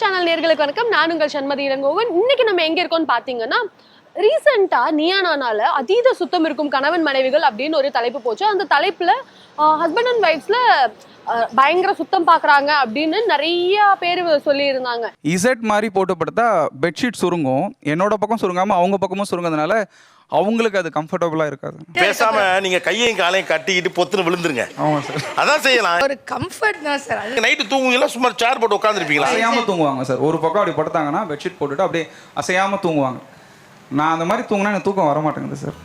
Channel நேர்களுக்கு வணக்கம். நான் உங்கள் சண்மதி இளங்கோவன். இன்னைக்கு நம்ம எங்க இருக்கோம்னு பாத்தீங்கன்னா ரீசெண்டா நியானானால அதீத சுத்தம் இருக்கும் கணவன் மனைவிகள் அப்படின்னு ஒரு தலைப்பு போச்சு. அந்த தலைப்புல ஹஸ்பண்ட் அண்ட் ஒய்ஃப்ஸ்ல பயங்கர சுத்தம் பாக்குறாங்க அப்படின்னு நிறைய பேர் சொல்லி இருந்தாங்க இசட் மாதிரி போட்டு படுத்தா பெட்ஷீட் சுருங்கும். என்னோட பக்கம் சுருங்காம அவங்க பக்கமும் சுருங்கிறதுனால அவங்களுக்கு அது கம்ஃபர்டபுளாக இருக்காது. பேசாம நீங்க கையையும் காலையும் கட்டிக்கிட்டு பொத்துன்னு விழுந்துருங்க. ஆமாம் சார். அதான் செய்யலாம். ஒரு கம்ஃபர்ட் தான் சார். அது நைட்டு தூங்குவீங்களா? சும்மா சேர் போட்டு உட்காந்துருப்பீங்களா அசையாம தூங்குவாங்க சார். ஒரு பக்கம் அப்படி படுத்தாங்கன்னா பெட்ஷீட் போட்டுட்டு அப்படியே அசையாம தூங்குவாங்க. நான் அந்த மாதிரி தூங்கினா எனக்கு தூக்கம் வர மாட்டேங்குது சார்.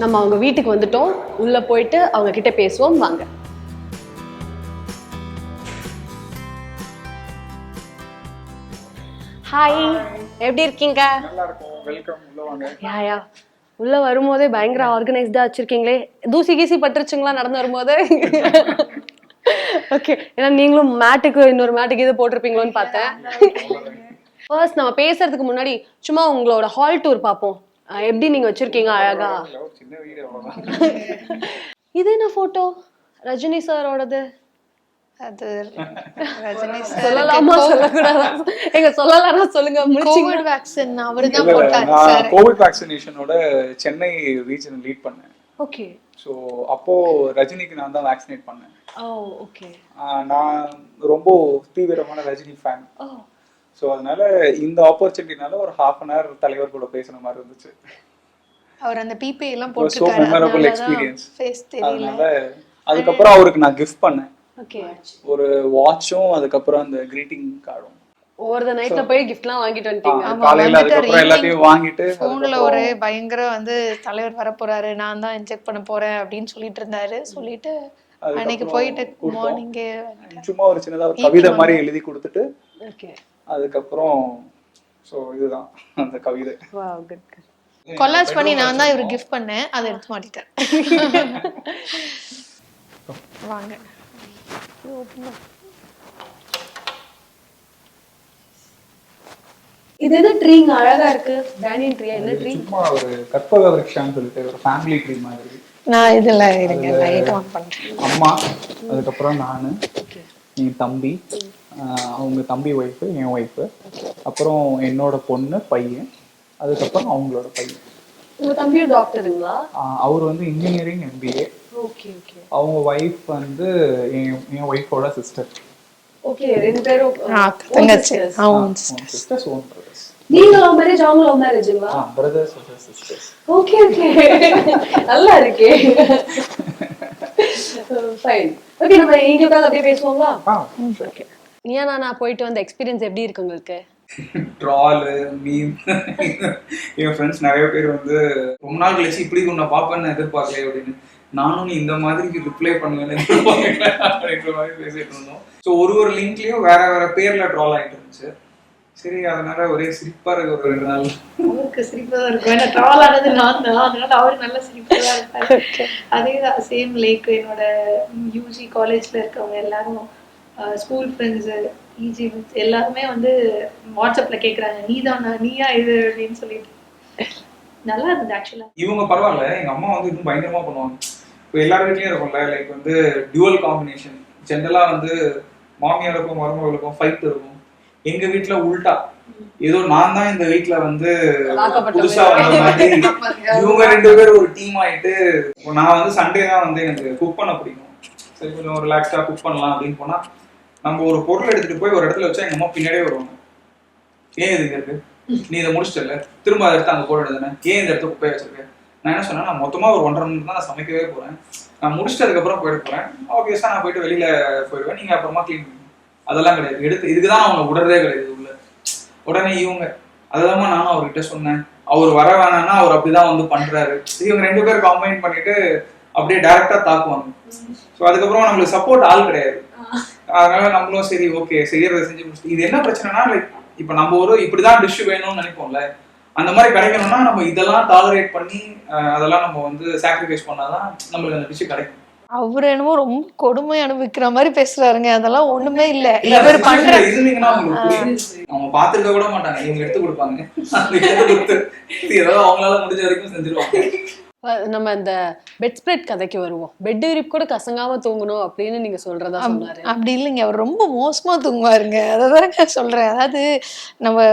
நம்ம அவங்க வீட்டுக்கு வந்துட்டோம். உள்ள போயிட்டு அவங்க கிட்ட பேசுவோம். வாங்க. ஹாய் எப்படி இருக்கீங்க? யா யா உள்ள வரும்போதே பயங்கர ஆர்கனைஸ்டா வச்சிருக்கீங்களே. தூசி கீசி பட்டுருச்சுங்களா நடந்து வரும்போது? ஓகே ஏன்னா நீங்களும் மேட்டுக்கு இன்னொரு மேட்டுக்கு இது போட்டிருப்பீங்களோன்னு பார்த்தேன். ஃபர்ஸ்ட் நம்ம பேசுறதுக்கு முன்னாடி சும்மா உங்களோட ஹால் டூர் பார்ப்போம். எப்படி நீங்க வச்சிருக்கீங்க அழகா? இது என்ன போட்டோ ரஜினி சாரோடது? அது ரஜினி சொல்லலாமா? சொல்லக்கூடாதா? எங்க சொல்லலாம் சொல்லுங்க கோவிட் வேக்சின் அவரு தான் போட்டாரு சார். கோவிட் வேக்சினேஷனோட சென்னை ரீஜன் லீட் பண்ணேன். ஓகே ஸோ அப்போ ரஜினிக்கு நான் தான் வேக்சினேட் பண்ணேன். ஓ ஓகே ஆஹ் நான் ரொம்ப தீவிரமான ரஜினி ஃபேன் ஓ ஸோ அதனால இந்த ஆப்பர்ச்சுனிட்டினால ஒரு ஹாஃப் அன் ஹவர் தலைவர் கூட பேசுன மாதிரி இருந்துச்சு. அவர் அந்த பிபி எல்லாம் போட்டிருக்காரு. மெமரபிள் எக்ஸ்பீரியன்ஸ் அதனால அதுக்கப்புறம் அவருக்கு நான் கிஃப்ட் பண்ணேன். ஓகே ஒரு வாட்சும் அதுக்கப்புறம் அந்த கிரீட்டிங் கார்டும் ஓவர் த நைட்ல போய் கிஃப்ட்லாம் வாங்கிட்டு வந்துட்டீங்க. ஆமா, காலையில வந்துட்டாரு. அதுக்கப்புறம் எல்லாத்தையும் வாங்கிட்டு போன்ல அதுக்கப்புறம் ஒரு பயங்கர வந்து தலைவர் வர போறாரு. நான் தான் இன்ஜெக்ட் பண்ண போறேன் அப்படின்னு சொல்லிட்டு இருந்தாரு. சொல்லிட்டு அன்னைக்கு போயிட்டு. மார்னிங்கே சும்மா ஒரு சின்னதா ஒரு கவிதை மாதிரி எழுதி கொடுத்துட்டு ஓகே அதுக்கப்புறம் ஸோ இதுதான் அந்த கவிதை. வாவ் குட் குட் கொலாஜ் பண்ணி நான் தான் இவருக்கு கிஃப்ட் பண்ணேன். அதை எடுத்து மாட்டிட்டேன். வாங்க. இது என்ன ட்ரீங்க அழகா இருக்கு. பேனியன் ட்ரீ என்ன ட்ரீ சும்மா ஒரு கற்பக விருட்சான்னு சொல்லிட்டு ஒரு ஃபேமிலி ட்ரீ மாதிரி. நான் இதுல இருங்க. லைட் ஆன் பண்றேன். அம்மா அதுக்கப்புறம் நான் என் தம்பி அவங்க தம்பி ஒய்ஃபு என் ஒய்ஃபு அப்புறம் என்னோட பொண்ணு பையன். அதுக்கப்புறம் அவங்களோட பையன். உங்க தம்பியும் டாக்டருங்களா அவர் வந்து இன்ஜினியரிங் எம்பிஏ ஓகே ஓகே அவங்க ஒய்ஃப் வந்து என் என் ஒய்ஃபோட சிஸ்டர் ஓகே ரெண்டு பேரும் ஆ, தங்கச்சி. சிஸ்டர்ஸ் ஓன் பிரதர்ஸ் நீங்க லவ் மேரேஜ் அவங்க லவ் மேரேஜுங்களா ஆ பிரதர்ஸ் சிஸ்டர்ஸ் ஓகே ஓகே நல்லா இருக்கே. ஃபைன் ஓகே நம்ம இங்க உட்காந்து அப்படியே பேசுவோங்களா? ஓகே நீயா நான் போயிட்டு வந்த எக்ஸ்பீரியன்ஸ் எப்படி இருக்கு உங்களுக்கு? ட்ராலு மீம் என் ஃப்ரெண்ட்ஸ் நிறைய பேர் வந்து ரொம்ப நாள் கழிச்சு இப்படி உன்னை பார்ப்பேன்னு எதிர்பார்க்கல அப்படின்னு. நானும் நீ இந்த மாதிரி ரிப்ளை பண்ணுவேன்னு எதிர்பார்க்கல அப்படின்ற மாதிரி பேசிட்டு இருந்தோம். ஸோ ஒரு ஒரு லிங்க்லயும் வேற வேற பேர்ல ட்ரால் ஆயிட்டு இருந்துச்சு. சரி அதனால ஒரே சிரிப்பா இருக்கு ஒரு ரெண்டு நாள். அவருக்கு சிரிப்பா தான் இருக்கும். ஏன்னா ட்ராவல் ஆனது நான் தான். அதனால அவரு நல்ல சிரிப்பா தான் இருப்பாரு. அதே தான் சேம் லைக் என்னோட யூஜி காலேஜ்ல இருக்கவங்க எல்லாரும் ஸ்கூல் ஃப்ரெண்ட்ஸு இஜி எல்லாருமே வந்து வாட்ஸ்அப்ல கேக்குறாங்க. நீ தானா நீயா இது அப்படின்னு சொல்லிட்டு. நல்லா இருந்தது ஆக்சுவலா இவங்க பரவாயில்ல. எங்க அம்மா வந்து இன்னும் பயங்கரமா பண்ணுவாங்க. இப்போ எல்லார் வீட்லயும் இருக்கும்ல லைக் வந்து டியூவல் காம்பினேஷன் ஜென்ரலா வந்து மாமியாருக்கும் மருமகளுக்கும் ஃபைட் இருக்கும் எங்க வீட்ல உல்டா. ஏதோ நான் தான் இந்த வீட்ல வந்து புதுசா வந்த மாதிரி. இவங்க ரெண்டு பேரும் ஒரு டீம் ஆயிட்டு நான் வந்து சண்டே தான் வந்து எனக்கு குக் பண்ண பிடிக்கும். சரி கொஞ்சம் ரிலாக்ஸ்டா குக் பண்ணலாம் அப்படின்னு போனா நம்ம ஒரு பொருள் எடுத்துட்டு போய் ஒரு இடத்துல வச்சா எங்க அம்மா பின்னாடியே வருவாங்க. ஏன் இது இருக்கு? நீ இதை முடிச்சிட்டல திரும்ப அதை எடுத்து அங்க போட வேண்டியதானே ஏன் இந்த இடத்துல குப்பையை வச்சிருக்க? நான் என்ன சொன்னேன் நான் மொத்தமா ஒரு ஒன்றரை மணி தான் நான் சமைக்கவே போறேன். நான் முடிச்சிட்டதுக்கு அப்புறம் போயிட போறேன். ஆப்வியஸா நான் போயிட்டு வெளியில போயிடுவேன். நீங்க அப்புறமா கிளீன் அதெல்லாம் கிடையாது. எடுத்து இதுக்கு தான் அவங்க உடறதே கிடையாது உள்ள. உடனே இவங்க அதுதான் நானும் அவர்கிட்ட சொன்னேன். அவர் வர வேணாம்னா அவர் அப்படிதான் வந்து பண்றாரு. இவங்க ரெண்டு பேரும் காம்பைன் பண்ணிட்டு அப்படியே டைரக்டா தாக்குவாங்க. ஸோ அதுக்கப்புறம் நம்மளுக்கு சப்போர்ட் ஆள் கிடையாது. அதனால நம்மளும் சரி ஓகே செய்யறதை செஞ்சு முடிச்சு இது என்ன பிரச்சனைனா லைக் இப்போ நம்ம ஒரு இப்படிதான் டிஷ் வேணும்னு நினைப்போம்ல. அந்த மாதிரி கிடைக்கணும்னா நம்ம இதெல்லாம் டாலரேட் பண்ணி அதெல்லாம் நம்ம வந்து சாக்ரிஃபைஸ் பண்ணாதான் நம்மளுக்கு அந்த டிஷ் கிடைக்கும். அவர் என்னமோ ரொம்ப கொடுமை அனுபவிக்கிற மாதிரி பேசுறாருங்க. அதெல்லாம் ஒண்ணுமே இல்ல. இவர் பண்ற இருந்தீங்கன்னா. அவங்க பாத்துருக்க கூட மாட்டாங்க. இவங்க எடுத்து கொடுப்பாங்க. ஏதாவது அவங்களால முடிஞ்ச வரைக்கும் செஞ்சிருவாங்க. நம்ம அந்த பெட் ஸ்ப்ரெட் கதைக்கு வருவோம். பெட் விரிப்பு கூட கசங்காம தூங்கணும் அப்படின்னு நீங்க சொல்றதா சொன்னாரு. அப்படி இல்லைங்க. அவர் ரொம்ப மோசமா தூங்குவாருங்க. அதை தானங்க சொல்றேன். அதாவது நம்ம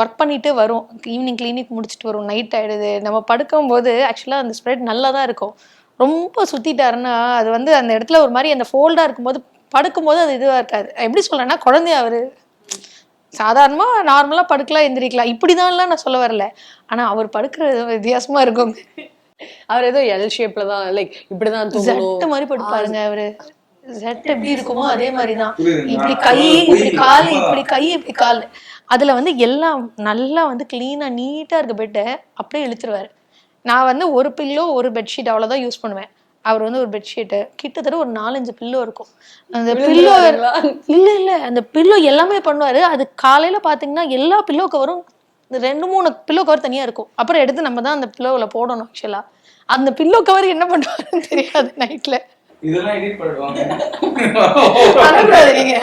ஒர்க் பண்ணிட்டு வரோம். ஈவினிங் கிளினிக் முடிச்சுட்டு வரும். நைட் ஆயிடுது. நம்ம படுக்கும்போது ஆக்சுவலாக அந்த ஸ்ப்ரெட் நல்லா தான் இருக்கும். ரொம்ப சுத்திட்டாருன்னா அது வந்து அந்த இடத்துல ஒரு மாதிரி அந்த ஃபோல்டா இருக்கும்போது படுக்கும்போது அது இதுவா இருக்காது. எப்படி சொல்றேன்னா குழந்தைய அவரு சாதாரணமா நார்மலா படுக்கலாம் எந்திரிக்கலாம். இப்படிதான்லாம் நான் சொல்ல வரல. ஆனா அவர் படுக்கிறது வித்தியாசமா இருக்கும். அவர் ஏதோ எல் ஷேப்ல தான் லைக் இப்படிதான் ஜட்டு மாதிரி படுப்பாருங்க அவரு. ஜட்டு எப்படி இருக்குமோ அதே மாதிரி தான்? இப்படி கை இப்படி கால் இப்படி கை இப்படி கால். அதுல வந்து எல்லாம் நல்லா வந்து கிளீனா நீட்டா இருக்க பெட்டை அப்படியே இழுத்துருவாரு. நான் வந்து ஒரு பில்லோ ஒரு பெட்ஷீட் அவ்வளவுதான் யூஸ் பண்ணுவேன். அவர் வந்து ஒரு பெட்ஷீட்டு கிட்டத்தட்ட ஒரு நாலஞ்சு பில்லோ இருக்கும். அந்த பில்லோ? இல்ல இல்ல. அந்த பில்லோ எல்லாமே பண்ணுவாரு. அது காலையில பாத்தீங்கன்னா எல்லா பில்லோ கவரும் ரெண்டு மூணு பில்லோ கவர் தனியா இருக்கும். அப்புறம் எடுத்து நம்ம தான் அந்த பில்லோவில் போடணும் ஆக்சுவலா அந்த பில்லோ கவர் என்ன பண்ணுவாருன்னு தெரியாது நைட்ல இதெல்லாம் எடிட் நீங்க.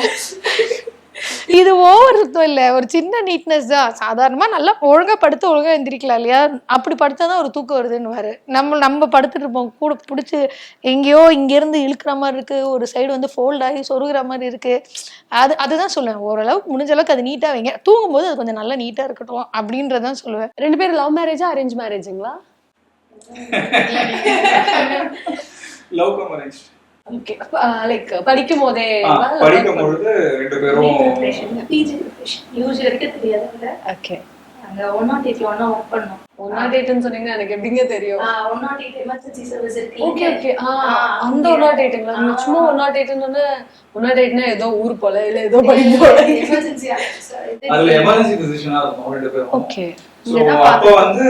இது ஓவர் சுத்தம் இல்ல. ஒரு சின்ன நீட்னஸ் தான். சாதாரணமா நல்லா ஒழுங்கா படுத்து ஒழுங்கா எந்திரிக்கலாம் இல்லையா? அப்படி படுத்தாதான் ஒரு தூக்கம் வருதுன்னு நம்ம நம்ம படுத்துட்டு இருப்போம். கூட பிடிச்சி எங்கேயோ இங்க இருந்து இழுக்கிற மாதிரி இருக்கு. ஒரு சைடு வந்து ஃபோல்ட் ஆகி சொருகிற மாதிரி இருக்கு. அது அதுதான் சொல்லுவேன். ஓரளவுக்கு முடிஞ்ச அளவுக்கு அது நீட்டா வைங்க. தூங்கும் போது அது கொஞ்சம் நல்லா நீட்டா இருக்கட்டும் அப்படின்றதான் சொல்லுவேன். ரெண்டு பேரும் லவ் மேரேஜா அரேஞ்ச் மேரேஜுங்களா லவ் ஓகே லைக் படிக்கும் போதே படிக்கும் பொழுது ரெண்டு பேரும் பிஜி ப்ரிப்பரேஷன் யூஜி வரைக்கும் தெரியாதுல்ல. ஓகே அங்க ஒன் நாட் எயிட்ல ஒன்னா ஒர்க் பண்ணோம். ஒன்னா டேட்னு சொன்னீங்கன்னா எனக்கு எப்படிங்க தெரியும்? One nought eight emergency service இருக்கு. ஓகே ஓகே அந்த ஒன் நாட் எயிட்டுங்களா சும்மா ஒன் நாட் எயிட்னு ஒன் நாட் எயிட்னா ஏதோ ஊர் போல இல்ல ஏதோ படிக்க போல. எமர்ஜென்சி அதுல எமர்ஜென்சி பொசிஷனா இருக்கும் ரெண்டு பேரும். ஓகே அப்போ வந்து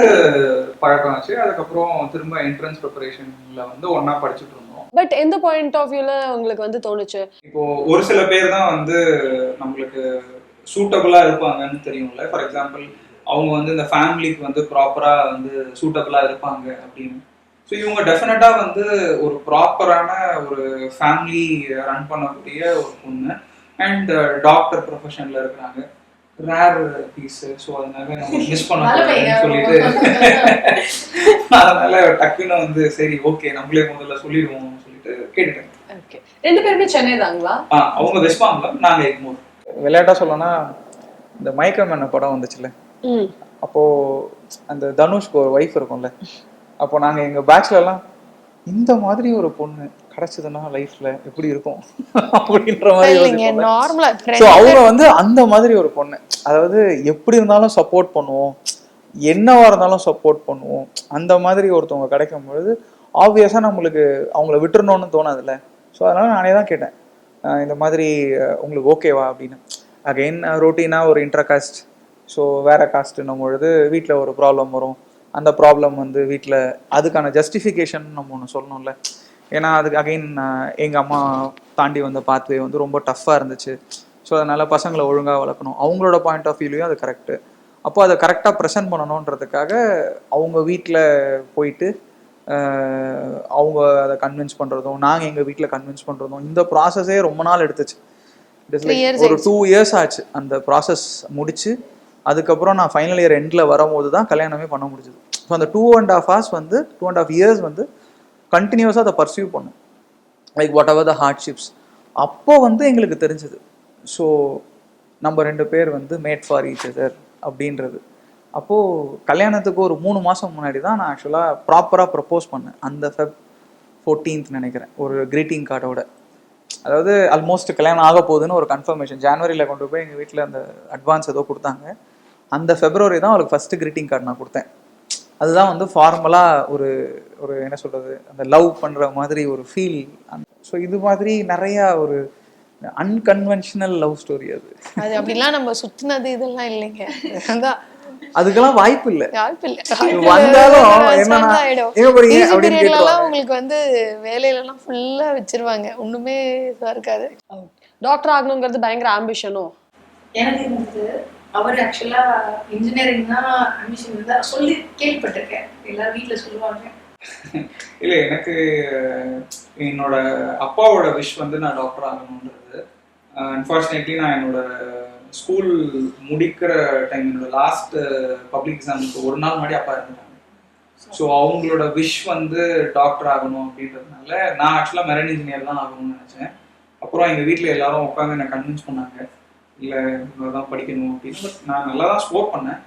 பழக்கம் ஆச்சு. அதுக்கப்புறம் திரும்ப என்ட்ரன்ஸ் ப்ரிப்பரேஷன்ல வந்து ஒண்ணா படிச்சுட்டு இருந்தோம். பட் எந்த பாயிண்ட் ஆஃப் வியூல உங்களுக்கு வந்து தோணுச்சு? இப்போ ஒரு சில பேர் தான் வந்து நம்மளுக்கு சூட்டபிளா இருப்பாங்கன்னு தெரியும்ல. ஃபார் எக்ஸாம்பிள் அவங்க வந்து இந்த ஃபேமிலிக்கு வந்து ப்ராப்பரா வந்து சூட்டபிளா இருப்பாங்க அப்படின்னு. ஸோ இவங்க டெஃபினட்டா வந்து ஒரு ப்ராப்பரான ஒரு ஃபேமிலி ரன் பண்ணக்கூடிய ஒரு பொண்ணு. அண்ட் டாக்டர் ப்ரொஃபஷன்ல இருக்கிறாங்க. ரேர் பீஸ் ஸோ அதனால நம்ம மிஸ் பண்ண சொல்லிட்டு அதனால டக்குன்னு வந்து சரி ஓகே நம்மளே முதல்ல சொல்லிடுவோம்னு சொல்லிட்டு கேட்டுட்டேன். ஓகே ரெண்டு பேருமே சென்னை தாங்களா? ஆ அவங்க வெஸ்ட்பாங்கில் நாங்க எக்மோர் விளையாட்டா சொல்லனா இந்த மயக்கம் என்ன படம் வந்துச்சுல ம். அப்போ அந்த தனுஷ்க்கு ஒரு ஒய்ஃப் இருக்கும்ல? அப்போ நாங்க எங்க பேட்ச்ல எல்லாம் இந்த மாதிரி ஒரு பொண்ணு கிடைச்சதுன்னா லைஃப்ல எப்படி இருக்கும்? அப்படின்ற மாதிரி ஸோ அவங்க வந்து அந்த மாதிரி ஒரு பொண்ணு. அதாவது எப்படி இருந்தாலும் சப்போர்ட் பண்ணுவோம். என்னவா இருந்தாலும் சப்போர்ட் பண்ணுவோம். அந்த மாதிரி ஒருத்தவங்க கிடைக்கும் பொழுது ஆப்வியஸாக நம்மளுக்கு அவங்கள விட்டுறணும்னு தோணாதுல்ல. ஸோ அதனால் நானே தான் கேட்டேன். இந்த மாதிரி உங்களுக்கு ஓகேவா அப்படின்னு. அகைன் ரொட்டீனாக ஒரு இன்ட்ரா காஸ்ட் ஸோ வேற காஸ்ட்னும் பொழுது வீட்டில் ஒரு ப்ராப்ளம் வரும். அந்த ப்ராப்ளம் வந்து வீட்டில் அதுக்கான ஜஸ்டிஃபிகேஷன் நம்ம ஒன்று சொல்லணும்ல. ஏன்னா அதுக்கு அகைன் எங்கள் அம்மா தாண்டி வந்த பாத்வே வந்து ரொம்ப டஃப்பாக இருந்துச்சு. ஸோ அதனால் பசங்களை ஒழுங்காக வளர்க்கணும். அவங்களோட பாயிண்ட் ஆஃப் வியூலையும் அது கரெக்டு அப்போ அதை கரெக்டாக ப்ரெசென்ட் பண்ணணுன்றதுக்காக அவங்க வீட்டில் போயிட்டு அவங்க அதை கன்வின்ஸ் பண்ணுறதும் நாங்கள் எங்கள் வீட்டில் கன்வின்ஸ் பண்ணுறதும் இந்த ப்ராசஸே ரொம்ப நாள் எடுத்துச்சு. ஒரு டூ இயர்ஸ் ஆச்சு. அந்த ப்ராசஸ் முடிச்சு அதுக்கப்புறம் நான் ஃபைனல் இயர் எண்டில் வரும்போது தான் கல்யாணமே பண்ண முடிஞ்சது. ஸோ அந்த டூ அண்ட் ஆஃப் ஹவர்ஸ் வந்து டூ அண்ட் ஆஃப் இயர்ஸ் வந்து கண்டினியூஸாக அதை பர்சியூ பண்ணும். Like whatever the hardships அப்போ வந்து எங்களுக்கு தெரிஞ்சது. ஸோ நம்ம ரெண்டு பேர் வந்து மேட் ஃபார் ஈச் அதர் அப்படின்றது. அப்போது கல்யாணத்துக்கு ஒரு மூணு மாதம் முன்னாடி தான் நான் ஆக்சுவலாக ப்ராப்பராக ப்ரப்போஸ் பண்ணேன். அந்த ஃபெப் ஃபோர்டீன்த் நினைக்கிறேன். ஒரு க்ரீட்டிங் கார்டோட அதாவது ஆல்மோஸ்ட் கல்யாணம் ஆக போகுதுன்னு ஒரு கன்ஃபர்மேஷன் ஜான்வரியில் கொண்டு போய் எங்கள் வீட்டில் அந்த அட்வான்ஸ் ஏதோ கொடுத்தாங்க. அந்த ஃபெப்ரவரி தான் அவளுக்கு ஃபஸ்ட்டு க்ரீட்டிங் கார்டு நான் கொடுத்தேன். அதுதான் வந்து ஃபார்மலாக ஒரு ஒரு என்ன சொல்கிறது அந்த லவ் பண்ணுற மாதிரி ஒரு ஃபீல் ஸோ இது மாதிரி நிறையா ஒரு அன்கன்வென்ஷனல் லவ் ஸ்டோரி அது. அது அப்படிலாம் நம்ம சுற்றினது இதெல்லாம் இல்லைங்க. அதான் அதுக்கெல்லாம் வாய்ப்பு இல்லை வாய்ப்பு இல்ல. வந்தாலும். என்னன்னா. உங்களுக்கு வந்து வேலையில எல்லாம் ஃபுல்லா வச்சிருவாங்க. ஒண்ணுமே இதா இருக்காது. டாக்டர் ஆகணுங்கிறது பயங்கர ஆம்பிஷனோ எனக்கு இருந்தது அவர் ஆக்சுவலா இன்ஜினியரிங் தான் அட்மிஷன் இருந்தா சொல்லி கேள்விப்பட்டிருக்கேன். எல்லாரும் வீட்ல சொல்லுவாங்க. இல்லை எனக்கு என்னோட அப்பாவோட விஷ் வந்து நான் டாக்டர் ஆகணுன்றது அன்ஃபார்ச்சுனேட்லி நான் என்னோட ஸ்கூல் முடிக்கிற டைம் என்னோட லாஸ்ட் பப்ளிக் எக்ஸாமுக்கு ஒரு நாள் முன்னாடி அப்பா இருந்தாங்க ஸோ அவங்களோட விஷ் வந்து டாக்டர் ஆகணும் அப்படின்றதுனால நான் ஆக்சுவலாக மெரன் இன்ஜினியர் தான் ஆகணும்னு நினச்சேன். அப்புறம் எங்கள் வீட்டில் எல்லாரும் உட்காந்து என்னை கன்வின்ஸ் பண்ணாங்க. இல்லை இவ்வளோ தான் படிக்கணும் அப்படின்னு. பட் நான் நல்லா தான் ஸ்கோர் பண்ணேன்.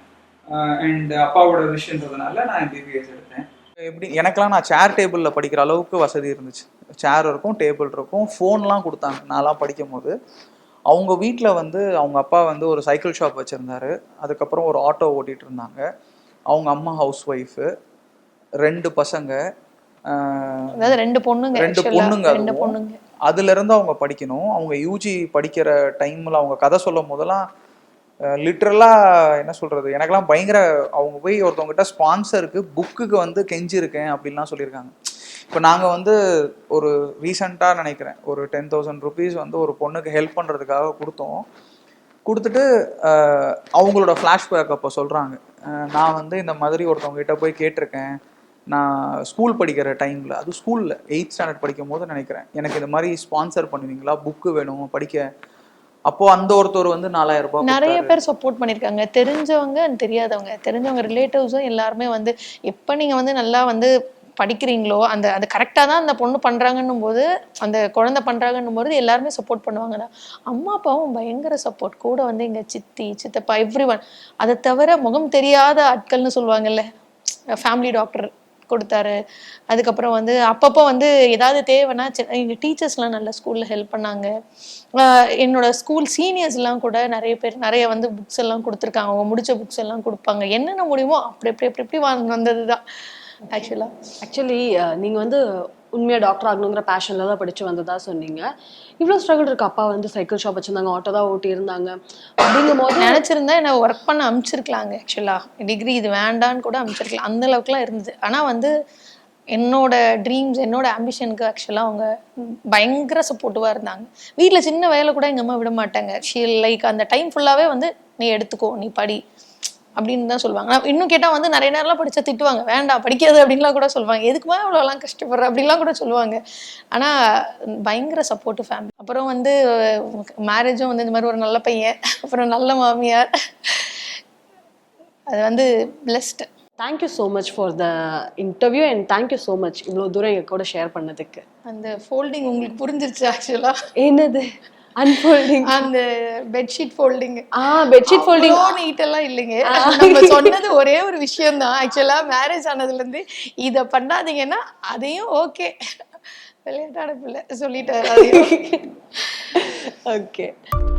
Uh, அண்ட் அப்பாவோட விஷயன்றதுனால நான் எம்பிபிஎஸ் எடுத்தேன். எப்படி எனக்கெல்லாம் நான் சேர் டேபிளில் படிக்கிற அளவுக்கு வசதி இருந்துச்சு. சேர் இருக்கும் டேபிள் இருக்கும் ஃபோன்லாம் கொடுத்தாங்க. நான்லாம் படிக்கும் போது அவங்க வீட்டில் வந்து அவங்க அப்பா வந்து ஒரு சைக்கிள் ஷாப் வச்சுருந்தாரு. அதுக்கப்புறம் ஒரு ஆட்டோ ஓட்டிகிட்டு இருந்தாங்க அவங்க அம்மா ஹவுஸ் ஒய்ஃபு ரெண்டு பசங்க ரெண்டு பொண்ணுங்க ரெண்டு. பொண்ணுங்க ரெண்டு. பொண்ணுங்க. அதுல இருந்து அவங்க படிக்கணும். அவங்க யூஜி படிக்கிற டைம்ல அவங்க கதை சொல்லும் போதெல்லாம் லிட்ரலா என்ன சொல்றது? எனக்கெல்லாம் பயங்கர அவங்க போய் ஒருத்தவங்ககிட்ட ஸ்பான்சருக்கு புக்குக்கு வந்து கெஞ்சிருக்கேன் அப்படின்லாம் சொல்லியிருக்காங்க. இப்போ நாங்கள் வந்து ஒரு ரீசண்டாக நினைக்கிறேன். ஒரு டென் தௌசண்ட் ருபீஸ் வந்து ஒரு பொண்ணுக்கு ஹெல்ப் பண்ணுறதுக்காக கொடுத்தோம். கொடுத்துட்டு அவங்களோட ஃப்ளாஷ்பேக் அப்போ சொல்கிறாங்க நான் வந்து இந்த மாதிரி ஒருத்தவங்க கிட்ட போய் கேட்டிருக்கேன். நான் ஸ்கூல் படிக்கிற டைமில் அது ஸ்கூலில் எயித் ஸ்டாண்டர்ட் படிக்கும் போது நினைக்கிறேன். எனக்கு இந்த மாதிரி ஸ்பான்சர் பண்ணுவீங்களா? புக்கு வேணும் படிக்க. அப்போ அந்த ஒருத்தர் வந்து நாலாயிரம் ரூபாய் நிறைய. பேர் சப்போர்ட் பண்ணியிருக்காங்க. தெரிஞ்சவங்க தெரியாதவங்க. தெரிஞ்சவங்க ரிலேட்டிவ்ஸும் எல்லாருமே வந்து எப்போ நீங்கள் வந்து நல்லா வந்து படிக்கிறீங்களோ அந்த அது கரெக்டாக தான் அந்த பொண்ணு பண்ணுறாங்கன்னும் போது அந்த குழந்தை பண்ணுறாங்கன்னும் போது எல்லாருமே சப்போர்ட் பண்ணுவாங்க தான் அம்மா அப்பாவும் பயங்கர சப்போர்ட் கூட வந்து எங்கள் சித்தி சித்தப்பா எவ்ரி ஒன் அதை தவிர முகம் தெரியாத ஆட்கள்னு சொல்லுவாங்கல்ல. ஃபேமிலி டாக்டர் கொடுத்தாரு. அதுக்கப்புறம் வந்து அப்பப்போ வந்து ஏதாவது தேவைன்னா எங்கள் டீச்சர்ஸ்லாம் நல்ல ஸ்கூலில் ஹெல்ப் பண்ணாங்க. என்னோட ஸ்கூல் சீனியர்ஸ்லாம் கூட நிறைய பேர் நிறைய வந்து புக்ஸ் எல்லாம் கொடுத்துருக்காங்க. அவங்க முடித்த புக்ஸ் எல்லாம் கொடுப்பாங்க. என்னென்ன முடியுமோ அப்படி அப்படி அப்படி எப்படி வந்தது தான் ஆக்சுவலாக ஆக்சுவலி நீங்க வந்து உண்மையா டாக்டர் ஆகணுங்கிற பேஷன்ல தான் படிச்சு வந்ததா சொன்னீங்க. இவ்வளோ ஸ்ட்ரகிள் இருக்கு. அப்பா வந்து சைக்கிள் ஷாப் வச்சிருந்தாங்க ஆட்டோ தான் ஓட்டி இருந்தாங்க. அப்படிங்கும் போது நினச்சிருந்தா என்ன ஒர்க் பண்ண அமுச்சிருக்கலாங்க ஆக்சுவலாக டிகிரி இது வேண்டான்னு கூட அமுச்சிருக்கலாம். அந்த அளவுக்குலாம் இருந்தது. ஆனால் வந்து என்னோட ட்ரீம்ஸ் என்னோட ஆம்பிஷனுக்கு ஆக்சுவலாக அவங்க பயங்கர சப்போர்ட்டிவாக இருந்தாங்க. வீட்டில் சின்ன வேலை கூட எங்கள் அம்மா விட மாட்டாங்க. ஷீல் லைக் அந்த டைம் ஃபுல்லாகவே வந்து நீ எடுத்துக்கோ நீ படி. அப்படின்னு தான் சொல்லுவாங்க. இன்னும் கேட்டால் வந்து நிறைய நேரம்லாம் படிச்சா திட்டுவாங்க. வேண்டாம் படிக்காது அப்படின்லாம் கூட சொல்லுவாங்க. எதுக்குமா இவ்வளோலாம் கஷ்டப்படுற? அப்படிலாம் கூட சொல்லுவாங்க. ஆனால் பயங்கர சப்போர்ட்டிவ் ஃபேமிலி அப்புறம் வந்து மேரேஜும் வந்து இந்த மாதிரி ஒரு நல்ல பையன் அப்புறம் நல்ல மாமியார். அது வந்து blessed thank you so much for the interview and thank you so much இவ்வளோ தூரம் எங்க கூட ஷேர் பண்ணதுக்கு. அந்த ஃபோல்டிங் உங்களுக்கு புரிஞ்சிருச்சு ஆக்சுவலாக என்னது? அன்ஃபோல்டிங் அந்த பெட்ஷீட் ஃபோல்டிங் ஆ பெட்ஷீட் ஃபோல்டிங் நீட் எல்லாம் இல்லைங்க. நம்ம சொன்னது ஒரே ஒரு விஷயம் தான் ஆக்சுவலா மேரேஜ் ஆனதுல இருந்து இத பண்ணாதீங்கன்னா அதையும் ஓகே விளையாட்டான பிள்ளை சொல்லிட்டாரு ஓகே